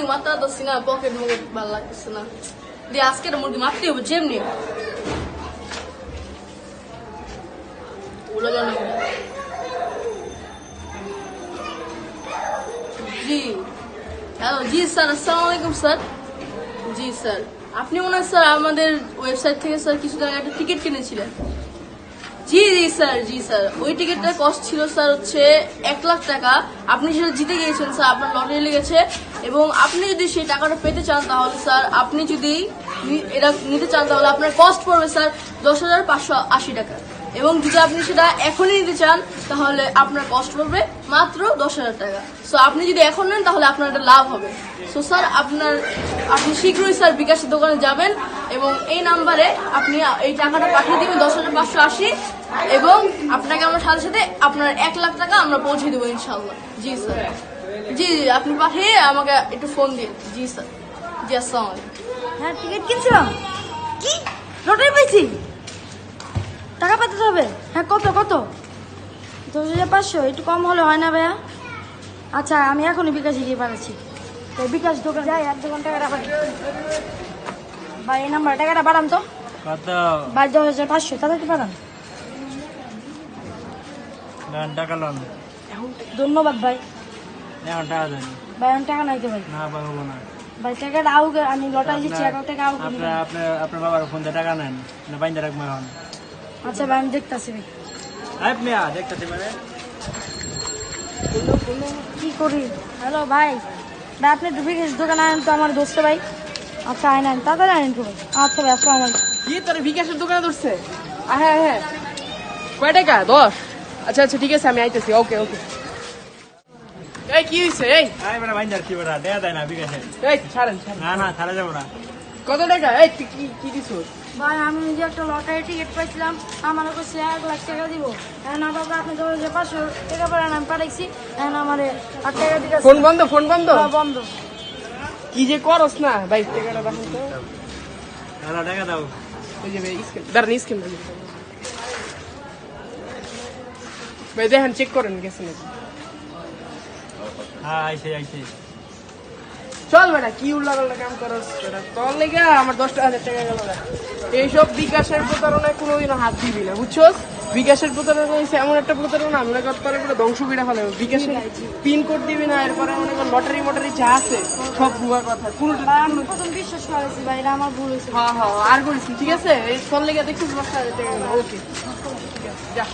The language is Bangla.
মুরগি মারতে পারতেছি না পকেট মুকেট ভালো লাগতেছে না। দিয়ে আজকে একটা মুরগি মারতে হবে, যেমনি। জি। স্যার আলাইকুম স্যার। জি স্যার। আপনি মনে স্যার আমাদের ওয়েবসাইট থেকে স্যার কিছু টাকা একটা টিকিট কিনেছিলেন। জি জি, স্যার জি, স্যার। ওই টিকিটটার কস্ট ছিল, স্যার, হচ্ছে এক লাখ টাকা। আপনি সেটা জিতে গিয়েছেন, স্যার, আপনার লটারি লেগেছে। এবং আপনি যদি সেই টাকাটা পেতে চান তাহলে, স্যার, আপনি যদি এটা নিতে চান তাহলে আপনার কস্ট পড়বে, স্যার, দশ হাজার পাঁচশো আশি টাকা। এবং যদি আপনি সেটা এখনই নিতে চান, তাহলে আপনার কস্ট পড়বে মাত্র দশ হাজার টাকা। সো আপনি যদি এখন নেন, তাহলে আপনার একটা লাভ হবে। সো স্যার আপনার, আপনি শীঘ্রই স্যার বিকাশের দোকানে যাবেন এবং এই নাম্বারে আপনি এই টাকাটা পাঠিয়ে দেবেন, দশ হাজার পাঁচশো আশি। এবং আপনাকে আমার সাথে সাথে আপনার এক লাখ টাকা আমরা পৌঁছে দেবো ইনশাল্লাহ জি স্যার জি জি আপনি পাঠিয়ে আমাকে একটু ফোন দিন। জি স্যার জি, আসসালাম হ্যাঁ টিকিট কিনছিলাম? কি? লটারি পেয়েছি টাকা পেতে হবে হ্যাঁ কত কত দশ হাজার পাঁচশো একটু কম হলে হয় না ভাইয়া? আচ্ছা আমি এখনই বিকাশে গিয়ে পাঠাচ্ছি তো বিকাশ দোকান যাই এক দোকান টাকাটা পাঠাই ভাই এই নাম্বার টাকাটা পাঠান তো। ভাই দশ হাজার পাঁচশো। তাদেরকে পাঠান। দেন টাকা লোন। ধন্যবাদ ভাই। এখন টাকা দেন। ভাই আমি টাকা নাইতে ভাই। না পারব না। ভাই টাকাটা আমি লটারি দিচ্ছি এক টাকা আউকে আপনার আপনার আপনার বাবার ফোন দিয়ে টাকা নেন। না বাইন্দা রাখব আচ্ছা ভাই আমি দেখতেছি। ভাই আপনি মানে। কি করি? হ্যালো ভাই ভাই আপনি একটু বিকাশ দোকানে আনেন তো আমার দোস্ত ভাই। আচ্ছা আইন আইন তাড়াতাড়ি আনেন তো ভাই। আচ্ছা ভাই আসসালাম আলাইকুম কি তোর বিকাশের দোকানে ধরছে? হ্যাঁ হ্যাঁ কয় টাকা? দশ? আচ্ছা আচ্ছা ঠিক আছে আমি আইতেছি। ওকে ওকে। এই কি হয়েছে এই। আই বেটা বাইন্দার কি বেটা? দেয়া দেয় না বিকাশে এই ছাড়েন ছাড়েন। না না ছাড়া যাব না। কত টাকা? এই তুই কি কি দিছো ভাই আমি যে একটা লটারি টিকিট পাইছিলাম আমার কাছে এক লাখ টাকা দিব। এখন আমার আপনি ধরো যে পাঁচশো টাকা পারেন আমি পাঠাইছি এখন আমার আট টাকা দিকে ফোন বন্ধ ফোন বন্ধ? বন্ধ। কি যে করস না ভাই টাকাটা তো। টাকা দাও। এই যে ভাই স্ক্যান দাঁড়ান স্ক্যান ভাই দেখেন চেক করেন গেছে নাকি? হ্যাঁ আইসে আইসে চল বেটা কি উল্লা পাল্লা কাম করস তোর লেগে আমার দশটা হাজার টাকা গেল না এইসব বিকাশের প্রতারণায় কোনোদিনও হাত দিবি না বুঝছস? বিকাশের প্রতারণা হয়েছে এমন একটা প্রতারণা মনে কর তোর পুরো ধ্বংস করে ফেলে বিকাশের পিন কোড দিবি না এরপরে মনে কর লটারি মটারি যা আছে সব ভুয়া কথা। কোনোটা আমি প্রথম বিশ্বাস করেছি ভাই এটা আমার ভুল হয়েছে। হ্যাঁ হ্যাঁ আর করিস ঠিক আছে? এই তোর লেগে দেখছিস দশটা হাজার টাকা ওকে। ঠিক আছে যা।